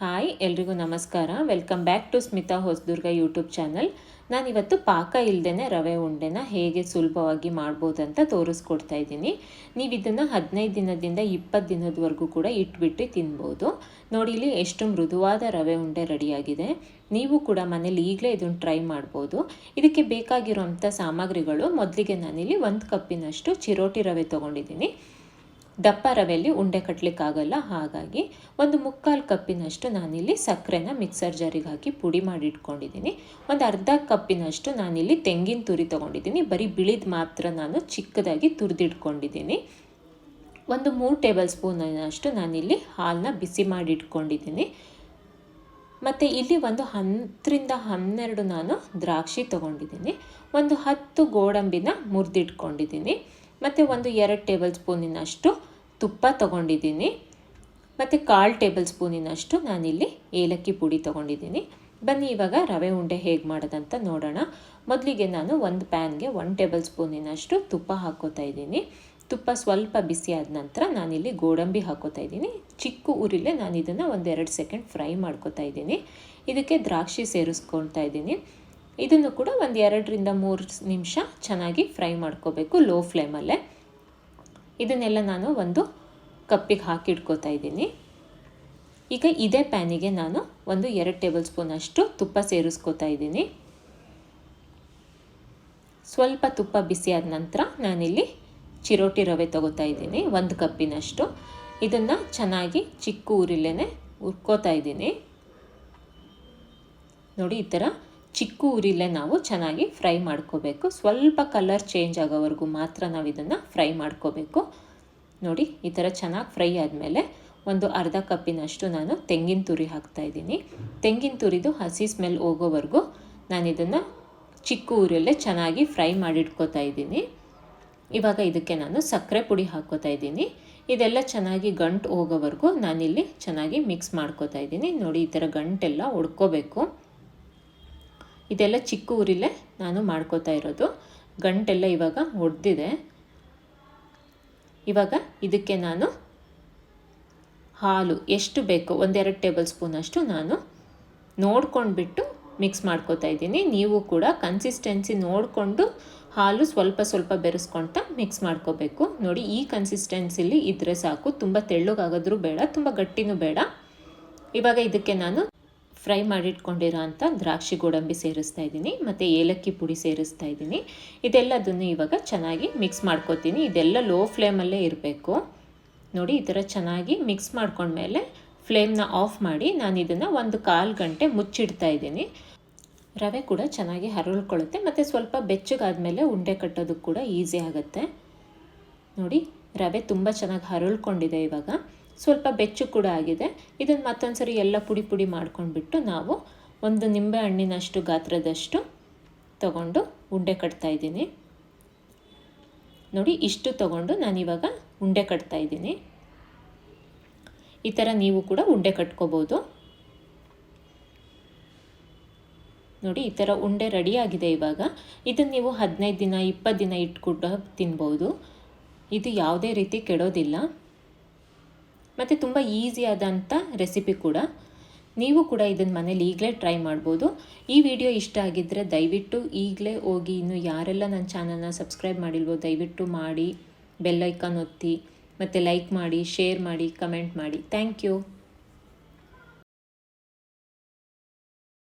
Hi, ಎಲ್ರಿಗೂ ನಮಸ್ಕಾರ. Welcome back to Smita Hosadurga YouTube channel ನಾನಿವತ್ತು ಪಾಕ ಇಲ್ಲದೇ ರವೆ ಉಂಡೆನ ಹೇಗೆ ಸುಲಭವಾಗಿ ಮಾಡ್ಬೋದು ಅಂತ ತೋರಿಸ್ಕೊಡ್ತಾ ಇದ್ದೀನಿ. ನೀವು ಇದನ್ನು ಹದಿನೈದು ದಿನದಿಂದ ಇಪ್ಪತ್ತು ದಿನದವರೆಗೂ ಕೂಡ ಇಟ್ಬಿಟ್ಟು ತಿನ್ಬೋದು. ನೋಡಿ, ಇಲ್ಲಿ ಎಷ್ಟು ಮೃದುವಾದ ರವೆ ಉಂಡೆ ರೆಡಿಯಾಗಿದೆ. ನೀವು ಕೂಡ ಮನೇಲಿ ಈಗಲೇ ಇದನ್ನು ಟ್ರೈ ಮಾಡ್ಬೋದು. ಇದಕ್ಕೆ ಬೇಕಾಗಿರುವಂಥ ಸಾಮಗ್ರಿಗಳು ಮೊದಲಿಗೆ ನಾನಿಲ್ಲಿ ಒಂದು ಕಪ್ಪಿನಷ್ಟು ಚಿರೋಟಿ ರವೆ ತೊಗೊಂಡಿದ್ದೀನಿ. ದಪ್ಪ ರವೆಯಲ್ಲಿ ಉಂಡೆ ಕಟ್ಟಲಿಕ್ಕಾಗಲ್ಲ ಹಾಗಾಗಿ ಒಂದು ಮುಕ್ಕಾಲು ಕಪ್ಪಿನಷ್ಟು ನಾನಿಲ್ಲಿ ಸಕ್ಕರೆನ ಮಿಕ್ಸರ್ ಜಾರಿಗೆ ಹಾಕಿ ಪುಡಿ ಮಾಡಿ ಇಟ್ಕೊಂಡಿದ್ದೀನಿ ಒಂದು ಅರ್ಧ ಕಪ್ಪಿನಷ್ಟು ನಾನಿಲ್ಲಿ ತೆಂಗಿನ ತುರಿ ತೊಗೊಂಡಿದ್ದೀನಿ ಬರೀ ಬಿಳಿದ ಮಾತ್ರ ನಾನು ಚಿಕ್ಕದಾಗಿ ತುರಿದಿಟ್ಕೊಂಡಿದ್ದೀನಿ ಒಂದು ಮೂರು ಟೇಬಲ್ ಸ್ಪೂನಷ್ಟು ನಾನಿಲ್ಲಿ ಹಾಲನ್ನ ಬಿಸಿ ಮಾಡಿ ಇಟ್ಕೊಂಡಿದ್ದೀನಿ ಮತ್ತು ಇಲ್ಲಿ ಒಂದು ಹತ್ತರಿಂದ ಹನ್ನೆರಡು ನಾನು ದ್ರಾಕ್ಷಿ ತೊಗೊಂಡಿದ್ದೀನಿ ಒಂದು ಹತ್ತು ಗೋಡಂಬಿನ ಮುರಿದಿಟ್ಕೊಂಡಿದ್ದೀನಿ ಮತ್ತು ಒಂದು ಎರಡು ಟೇಬಲ್ ಸ್ಪೂನಿನಷ್ಟು ತುಪ್ಪ ತಗೊಂಡಿದ್ದೀನಿ. ಮತ್ತು ಕಾಲು ಟೇಬಲ್ ಸ್ಪೂನಿನಷ್ಟು ನಾನಿಲ್ಲಿ ಏಲಕ್ಕಿ ಪುಡಿ ತೊಗೊಂಡಿದ್ದೀನಿ. ಬನ್ನಿ, ಇವಾಗ ರವೆ ಉಂಡೆ ಹೇಗೆ ಮಾಡೋದಂತ ನೋಡೋಣ. ಮೊದಲಿಗೆ ನಾನು ಒಂದು ಪ್ಯಾನ್ಗೆ ಒನ್ ಟೇಬಲ್ ಸ್ಪೂನಿನಷ್ಟು ತುಪ್ಪ ಹಾಕೋತಾ ಇದ್ದೀನಿ. ತುಪ್ಪ ಸ್ವಲ್ಪ ಬಿಸಿ ಆದ ನಂತರ ನಾನಿಲ್ಲಿ ಗೋಡಂಬಿ ಹಾಕೋತಾ ಇದ್ದೀನಿ. ಚಿಕ್ಕ ಊರಿಲ್ಲೇ ನಾನು ಇದನ್ನು ಒಂದೆರಡು ಸೆಕೆಂಡ್ ಫ್ರೈ ಮಾಡ್ಕೋತಾ ಇದ್ದೀನಿ. ಇದಕ್ಕೆ ದ್ರಾಕ್ಷಿ ಸೇರಿಸ್ಕೊಳ್ತಾ ಇದ್ದೀನಿ. ಇದನ್ನು ಕೂಡ ಒಂದು ಎರಡರಿಂದ ಮೂರು ನಿಮಿಷ ಚೆನ್ನಾಗಿ ಫ್ರೈ ಮಾಡ್ಕೋಬೇಕು ಲೋ ಫ್ಲೇಮಲ್ಲೇ ಇದನ್ನೆಲ್ಲ ನಾನು ಒಂದು ಕಪ್ಪಿಗೆ ಹಾಕಿಟ್ಕೋತಾ ಇದ್ದೀನಿ. ಈಗ ಇದೇ ಪ್ಯಾನಿಗೆ ನಾನು ಒಂದು ಎರಡು ಟೇಬಲ್ ಸ್ಪೂನ್ ಅಷ್ಟು ತುಪ್ಪ ಸೇರಿಸ್ಕೋತಾ ಇದ್ದೀನಿ. ಸ್ವಲ್ಪ ತುಪ್ಪ ಬಿಸಿ ಆದ ನಂತರ ನಾನಿಲ್ಲಿ ಚಿರೋಟಿ ರವೆ ತಗೋತಾ ಇದ್ದೀನಿ, ಒಂದು ಕಪ್ಪಿನಷ್ಟು. ಇದನ್ನು ಚೆನ್ನಾಗಿ ಚಿಕ್ಕ ಊರಿಲ್ಲೇ ಉರ್ಕೋತಾ ಇದ್ದೀನಿ. ನೋಡಿ, ಈ ಥರ ಚಿಕ್ಕ ಉರಿಲೇ ನಾವು ಚೆನ್ನಾಗಿ ಫ್ರೈ ಮಾಡ್ಕೋಬೇಕು. ಸ್ವಲ್ಪ ಕಲರ್ ಚೇಂಜ್ ಆಗೋವರೆಗೂ ಮಾತ್ರ ನಾವು ಇದನ್ನು ಫ್ರೈ ಮಾಡ್ಕೋಬೇಕು. ನೋಡಿ, ಈ ಥರ ಚೆನ್ನಾಗಿ ಫ್ರೈ ಆದಮೇಲೆ ಒಂದು ಅರ್ಧ ಕಪ್ಪಿನಷ್ಟು ನಾನು ತೆಂಗಿನ ತುರಿ ಹಾಕ್ತಾ ಇದ್ದೀನಿ. ತೆಂಗಿನ ತುರಿದು ಹಸಿ ಸ್ಮೆಲ್ ಹೋಗೋವರೆಗೂ ನಾನು ಇದನ್ನು ಚಿಕ್ಕ ಊರಲ್ಲೇ ಚೆನ್ನಾಗಿ ಫ್ರೈ ಮಾಡಿಟ್ಕೋತಾ ಇದ್ದೀನಿ. ಇವಾಗ ಇದಕ್ಕೆ ನಾನು ಸಕ್ಕರೆ ಪುಡಿ ಹಾಕೋತಾ ಇದ್ದೀನಿ. ಇದೆಲ್ಲ ಚೆನ್ನಾಗಿ ಗಂಟು ಹೋಗೋವರೆಗೂ ನಾನಿಲ್ಲಿ ಚೆನ್ನಾಗಿ ಮಿಕ್ಸ್ ಮಾಡ್ಕೋತಾ ಇದ್ದೀನಿ. ನೋಡಿ, ಈ ಥರ ಗಂಟೆಲ್ಲ ಹೊಡ್ಕೋಬೇಕು ಇದೆಲ್ಲ ಚಿಕ್ಕ ಊರಿಲ್ಲೇ ನಾನು ಮಾಡ್ಕೋತಾ ಇರೋದು. ಗಂಟೆಲ್ಲ ಇವಾಗ ಒಡೆದಿದೆ. ಇವಾಗ ಇದಕ್ಕೆ ನಾನು ಹಾಲು ಎಷ್ಟು ಬೇಕು ಒಂದೆರಡು ಟೇಬಲ್ ಸ್ಪೂನಷ್ಟು ನಾನು ನೋಡ್ಕೊಂಡ್ಬಿಟ್ಟು ಮಿಕ್ಸ್ ಮಾಡ್ಕೋತಾ ಇದ್ದೀನಿ. ನೀವು ಕೂಡ ಕನ್ಸಿಸ್ಟೆನ್ಸಿ ನೋಡಿಕೊಂಡು ಹಾಲು ಸ್ವಲ್ಪ ಸ್ವಲ್ಪ ಬೆರೆಸ್ಕೊಳ್ತಾ ಮಿಕ್ಸ್ ಮಾಡ್ಕೋಬೇಕು. ನೋಡಿ, ಈ ಕನ್ಸಿಸ್ಟೆನ್ಸಿಲಿ ಇದ್ದರೆ ಸಾಕು. ತುಂಬ ತೆಳ್ಳಗಾಗೋದ್ರೂ ಬೇಡ, ತುಂಬ ಗಟ್ಟಿನೂ ಬೇಡ. ಇವಾಗ ಇದಕ್ಕೆ ನಾನು ಫ್ರೈ ಮಾಡಿಟ್ಕೊಂಡಿರೋ ಅಂಥ ದ್ರಾಕ್ಷಿ ಗೋಡಂಬಿ ಸೇರಿಸ್ತಾ ಇದ್ದೀನಿ, ಮತ್ತು ಏಲಕ್ಕಿ ಪುಡಿ ಸೇರಿಸ್ತಾ ಇದ್ದೀನಿ. ಇದೆಲ್ಲದನ್ನು ಇವಾಗ ಚೆನ್ನಾಗಿ ಮಿಕ್ಸ್ ಮಾಡ್ಕೋತೀನಿ. ಇದೆಲ್ಲ ಲೋ ಫ್ಲೇಮಲ್ಲೇ ಇರಬೇಕು. ನೋಡಿ, ಈ ಥರ ಚೆನ್ನಾಗಿ ಮಿಕ್ಸ್ ಮಾಡ್ಕೊಂಡ್ಮೇಲೆ ಫ್ಲೇಮ್ನ ಆಫ್ ಮಾಡಿ ನಾನು ಇದನ್ನು ಒಂದು ಕಾಲು ಗಂಟೆ ಮುಚ್ಚಿಡ್ತಾ ಇದ್ದೀನಿ. ರವೆ ಕೂಡ ಚೆನ್ನಾಗಿ ಹರಳ್ಕೊಳ್ಳುತ್ತೆ, ಮತ್ತು ಸ್ವಲ್ಪ ಬೆಚ್ಚಗಾದಮೇಲೆ ಉಂಡೆ ಕಟ್ಟೋದಕ್ಕೆ ಕೂಡ ಈಸಿ ಆಗುತ್ತೆ. ನೋಡಿ, ರವೆ ತುಂಬ ಚೆನ್ನಾಗಿ ಹರಳ್ಕೊಂಡಿದೆ ಇವಾಗ. ಸ್ವಲ್ಪ ಬೆಚ್ಚು ಕೂಡ ಆಗಿದೆ. ಇದನ್ನು ಮತ್ತೊಂದು ಸರಿ ಎಲ್ಲ ಪುಡಿ ಪುಡಿ ಮಾಡ್ಕೊಂಡ್ಬಿಟ್ಟು ನಾವು ಒಂದು ನಿಂಬೆ ಹಣ್ಣಿನಷ್ಟು ಗಾತ್ರದಷ್ಟು ತಗೊಂಡು ಉಂಡೆ ಕಟ್ತಾ ಇದ್ದೀನಿ. ನೋಡಿ, ಇಷ್ಟು ತಗೊಂಡು ನಾನಿವಾಗ ಉಂಡೆ ಕಟ್ತಾ ಇದ್ದೀನಿ. ಈ ಥರ ನೀವು ಕೂಡ ಉಂಡೆ ಕಟ್ಕೋಬೋದು. ನೋಡಿ, ಈ ಥರ ಉಂಡೆ ರೆಡಿಯಾಗಿದೆ ಇವಾಗ. ಇದನ್ನು ನೀವು ಹದಿನೈದು ದಿನ, ಇಪ್ಪತ್ತು ದಿನ ಇಟ್ಕೊಂಡು ತಿನ್ಬೋದು. ಇದು ಯಾವುದೇ ರೀತಿ ಕೆಡೋದಿಲ್ಲ. ಮತ್ತು ತುಂಬ ಈಸಿಯಾದಂಥ ರೆಸಿಪಿ ಕೂಡ. ನೀವು ಕೂಡ ಇದನ್ನು ಮನೇಲಿ ಈಗಲೇ ಟ್ರೈ ಮಾಡ್ಬೋದು. ಈ ವಿಡಿಯೋ ಇಷ್ಟ ಆಗಿದ್ದರೆ ದಯವಿಟ್ಟು ಈಗಲೇ ಹೋಗಿ ಇನ್ನು ಯಾರೆಲ್ಲ ನನ್ನ ಚಾನಲ್ನ ಸಬ್ಸ್ಕ್ರೈಬ್ ಮಾಡಿಲ್ವೋ ದಯವಿಟ್ಟು ಮಾಡಿ ಬೆಲ್ಲೈಕನ್ ಒತ್ತಿ, ಮತ್ತು ಲೈಕ್ ಮಾಡಿ ಶೇರ್ ಮಾಡಿ ಕಮೆಂಟ್ ಮಾಡಿ. Thank you